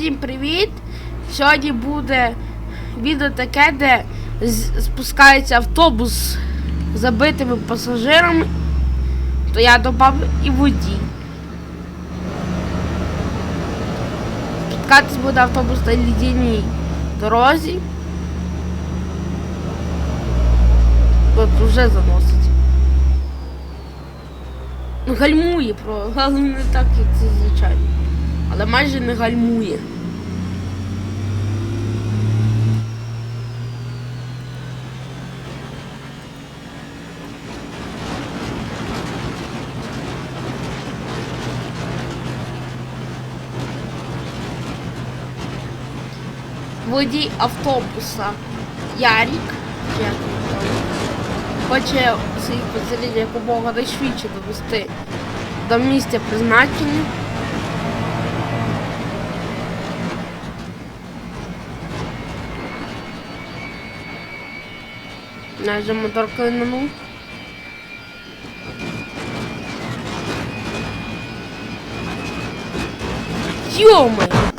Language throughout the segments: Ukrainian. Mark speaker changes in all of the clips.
Speaker 1: Всім привіт! Сьогодні буде відео таке, де спускається автобус з забитими пасажирами, то я додав і водій. Спускатись буде автобус на лідяній дорозі. От вже заносить. Ну, гальмує, але не так, як це звичайно. Але майже не гальмує. Водій автобуса Ярік, хоче своїх пацієнтів якомога найшвидше довести до місця призначення. Майже мотор клинанув. Йоми!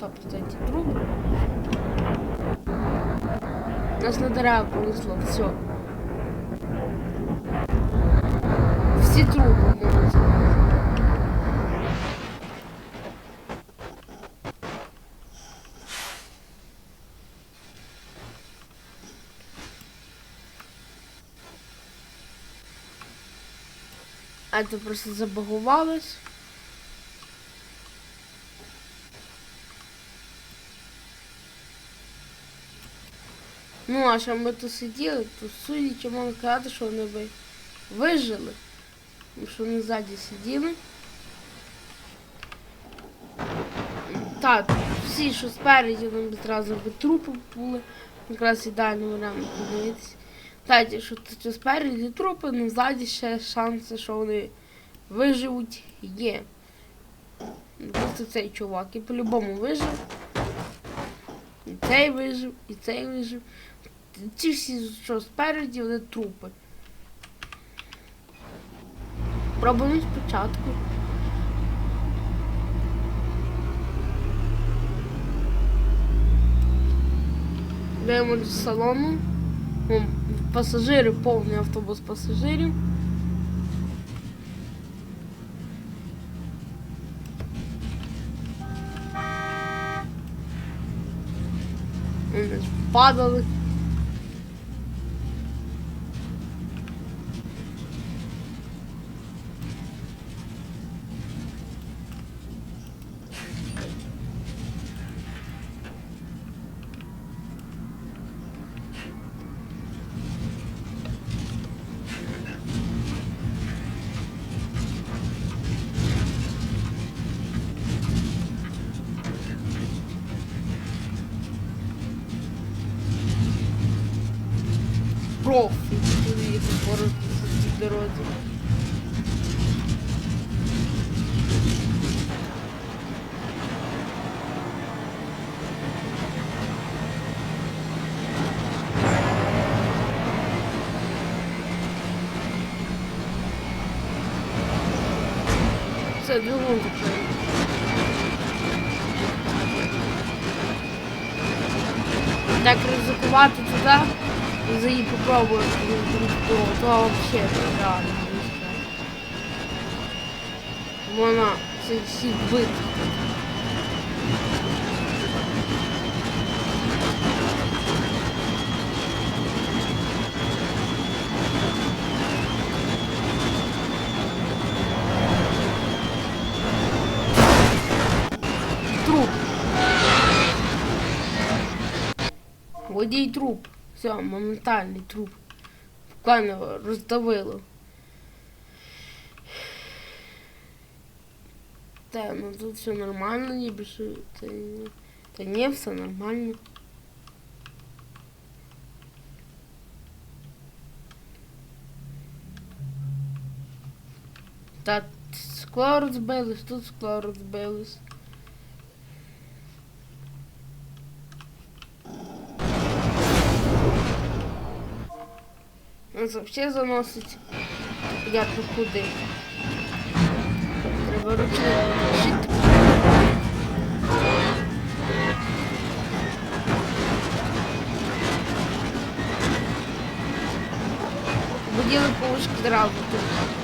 Speaker 1: 100% друг. Нас на дерева понесло, все. Всі трубы можуть. А це просто забагувалось. Ну, а що ми тут сиділи, то судячи можна казати, що вони би вижили. Тому що вони ззаді сиділи. Так, всі, що спереді, нам одразу би трупи були. Якраз ідеальний варіант подивитися. Так, якщо тут спереді трупи, ну ззаді ще шанси, що вони виживуть, є. Просто цей чувак і по-любому вижив. І цей вижив, і цей вижив. Ці всі, що спереді, вони трупи. Пробуємо спочатку. Йдемо до салону. Пасажири, повний автобус пасажирів. Падали. Це двигун закрив. Так ризикувати туди. Заї попробую, то, то вообще реально не. Вона це всі бит. Водій труп. Все, моментальний труп. Буквально роздавило. Та, ну тут все нормально, ніби що. Та, та ні, все нормально. Та скло розбилось, тут скло розбилось. Взагалі заносить. Понятно куди. Треба вчити. Буділи полушки зразу тут.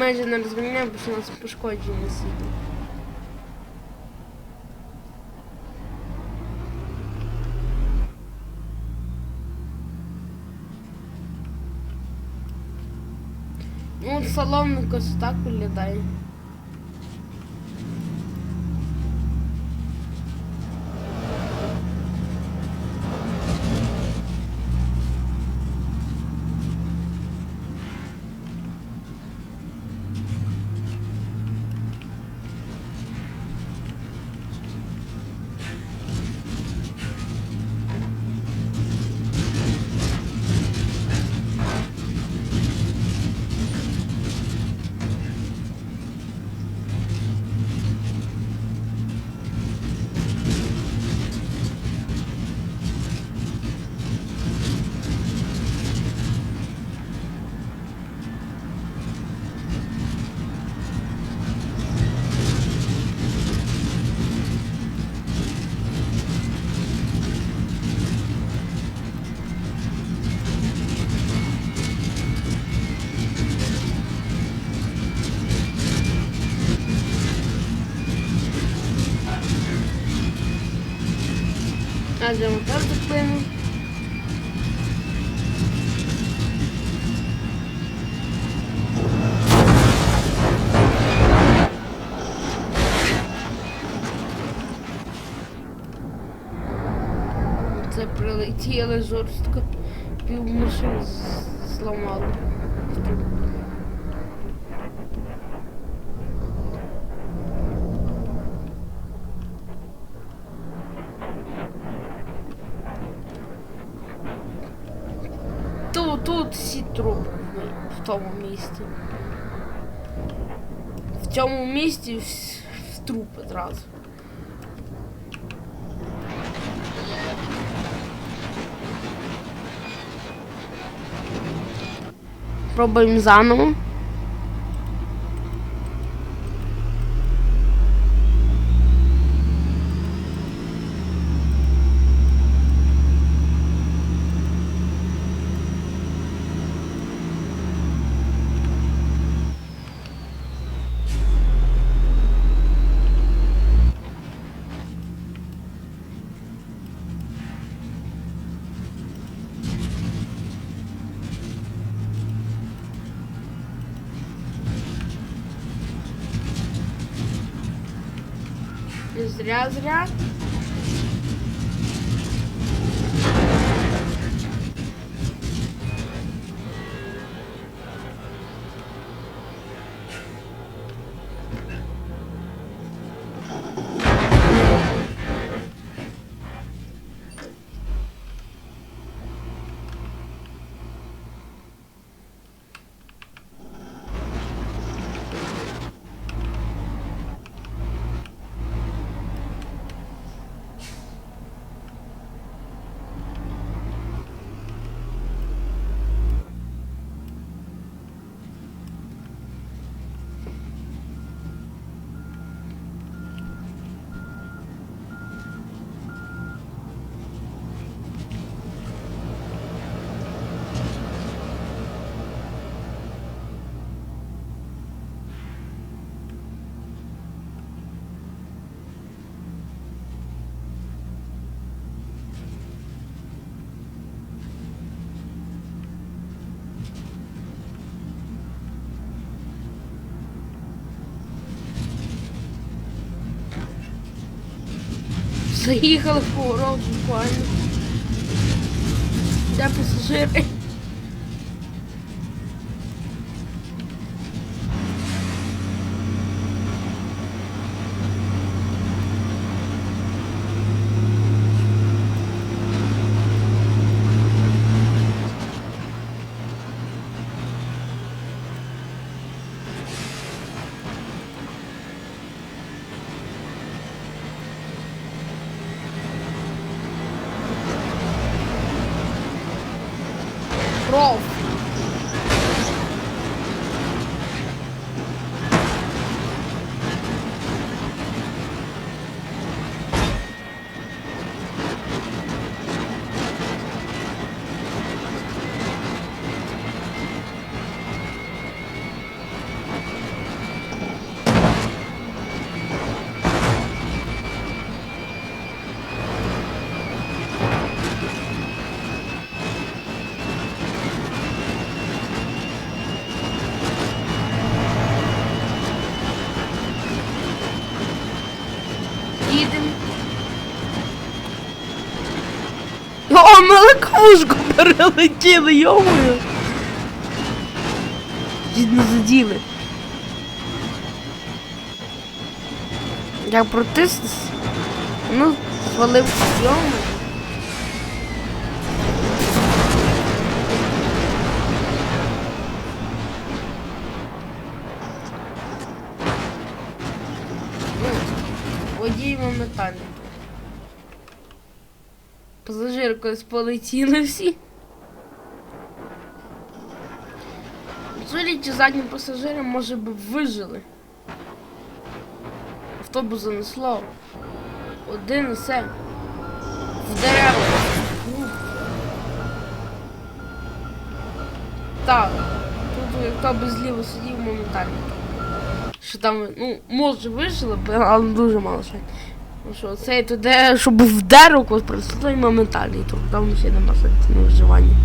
Speaker 1: Майже не розганяємо, бо у нас пошкодження сильно. Ну, якось так виглядає. Прилетіло жорстко. Пів машини з- зламало. Тут, тут всі трупи в- тому місці. В цьому вс- в трупи одразу. Пробуємо заново. Зря, Заїхали в поворот буквально. Де пасажири? Ми лакушку перелетіли, йомою. Дідно заділи. Як протиснувся? Ну, звалив йому. Водій моментально. Пасажири колись полетіли всі. Судячи заднім пасажирам, може би вижили. Автобус занесло. Один і все. В дерева. Так. Тут би зліво сидів моментально. Що там, ну, може вижили, але дуже мало ще. Ну що, цей туди, щоб в дерево просто той моментальний, то там ще нема на виживання.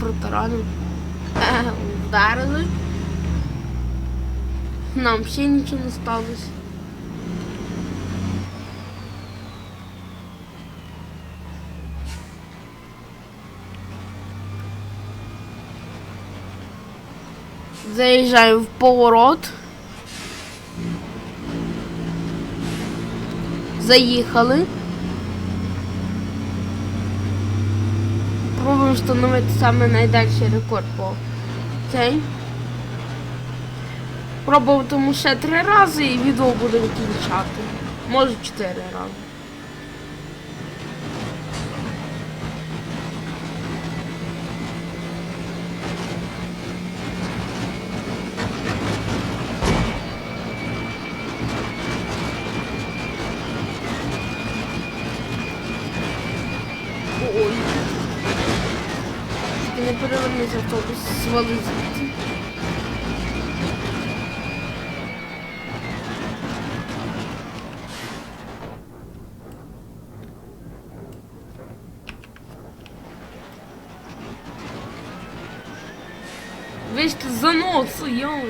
Speaker 1: Протаранив. Вдарили. Нам ще нічого не сталося. Заїжджаємо в поворот. Заїхали. Пробуємо встановити саме найдальший рекорд по цей. Пробуватиму ще три рази і відео буде кінчати. Може чотири рази. Весь ти заносу, йоу.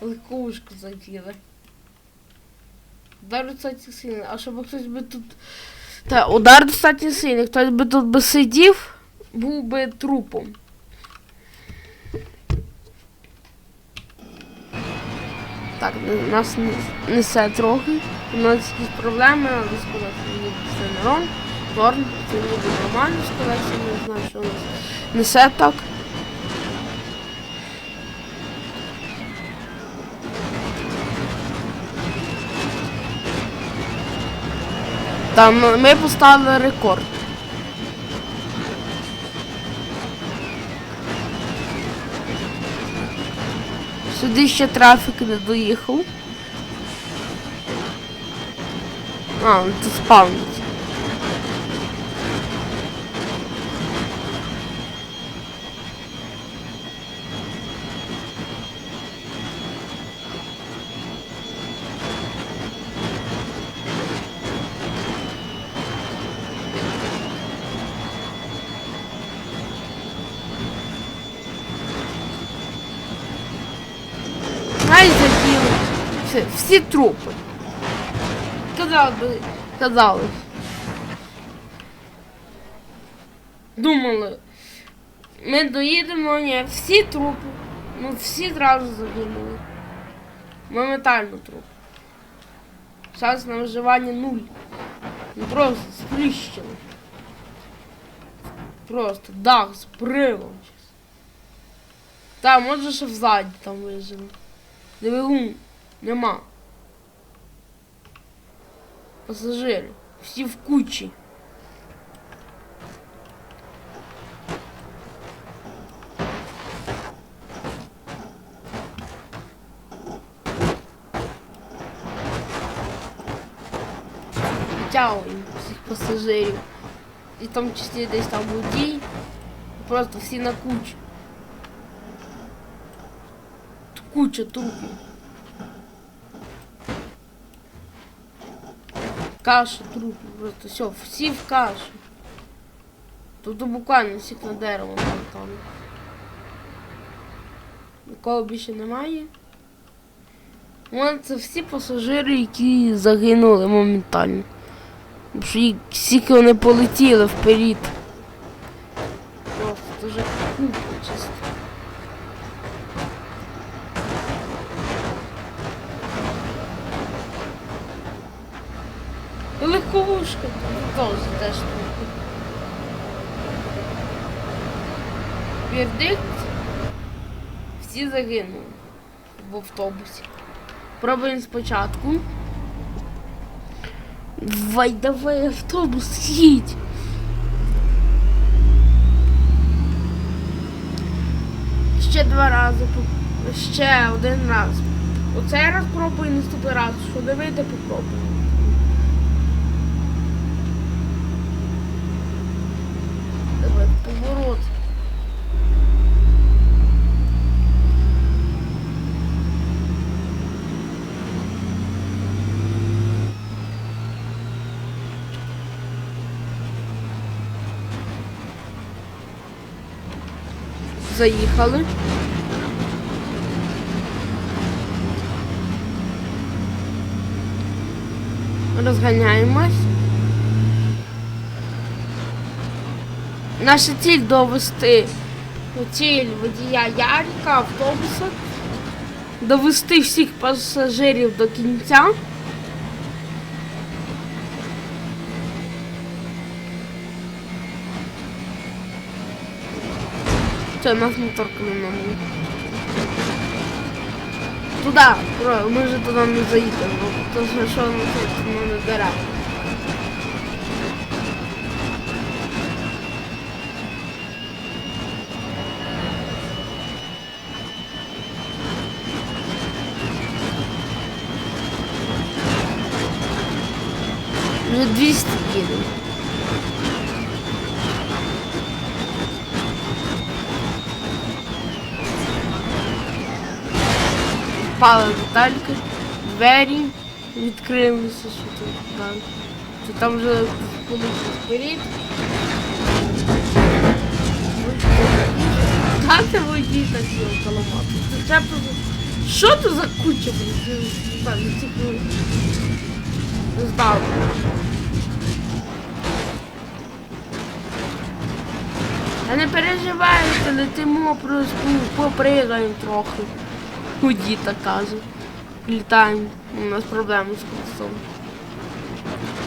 Speaker 1: Легковушку заділи. Удар достатньо сильний, а щоб хтось би тут. Та, удар достатньо сильний, хтось би тут би сидів, був би трупом. Так, нас несе трохи. У нас якісь проблеми, але сказати, це не рон. Норм, це ніби нормально сказати, не знаю, що у нас несе так. Там ми поставили рекорд. Сюди ще трафік не доїхав. А, це спавнить. Всі, трупи. Казали казали. Думали. Ми доїдемо, ні, всі трупи. Ну всі зразу загинули. Моментально труп. Шанс на виживання нуль. Ну просто сплющили. Просто дах з привом. Та, може ще взаді там виживе. Двигун нема. Пасажири. Всі в кучі. Витягуємо всіх пасажирів. І в тому числі десь там водій. Просто всі на кучі. Куча трупів. Каша труп, просто все, всі в кашу. Тут буквально всіх на дерево там. Нікого більше немає. Вон це всі пасажири, які загинули моментально. Тому що їх всіх вони полетіли вперед. Просто дуже купа чисто. І Легковушка теж теж трохи. Вердикт. Всі загинули в автобусі. Пробуємо спочатку. Давай, давай, автобус, їдь. Ще два рази. Ще один раз. Оцей раз пробуй, наступний раз. Що не вийде, попробуй. Давай, поворот. Заїхали. Розганяємось. Наша ціль довести ціль водія Ярика, автобуса, довести всіх пасажирів до кінця. Це нас мотор клинув. Туда, бро, ми вже туди не заїдемо, бо то що що на це ну, не дерева. Вже 200 їдемо. Впала деталька, двері відкрилися, що тут там. Вже полиці вперед. Как ти водій так його каламати? Це Що це за куча, блін? Так, тільки... Здав. Та не переживайте, летимо, просто попригаємо трохи. Худі так каже. Літаємо. У нас проблеми з колесом.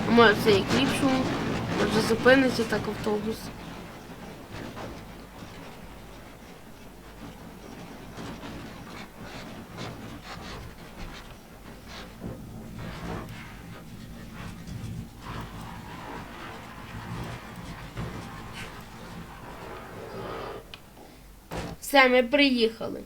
Speaker 1: Може це і кліпшу, може зупиниться так автобус. Все, ми приїхали.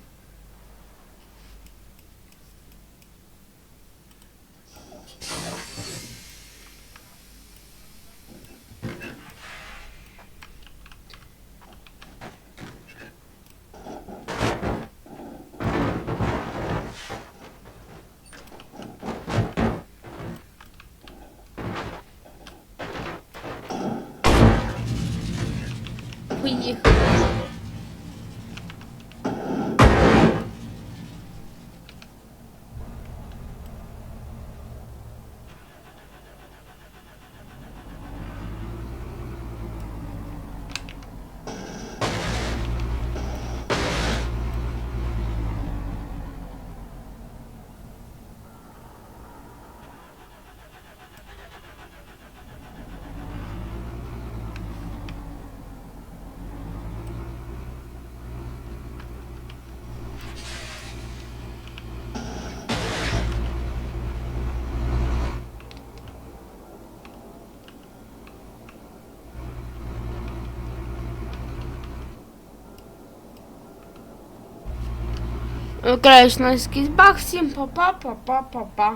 Speaker 1: Краєш на баг, всім па-па, па-па, па-па.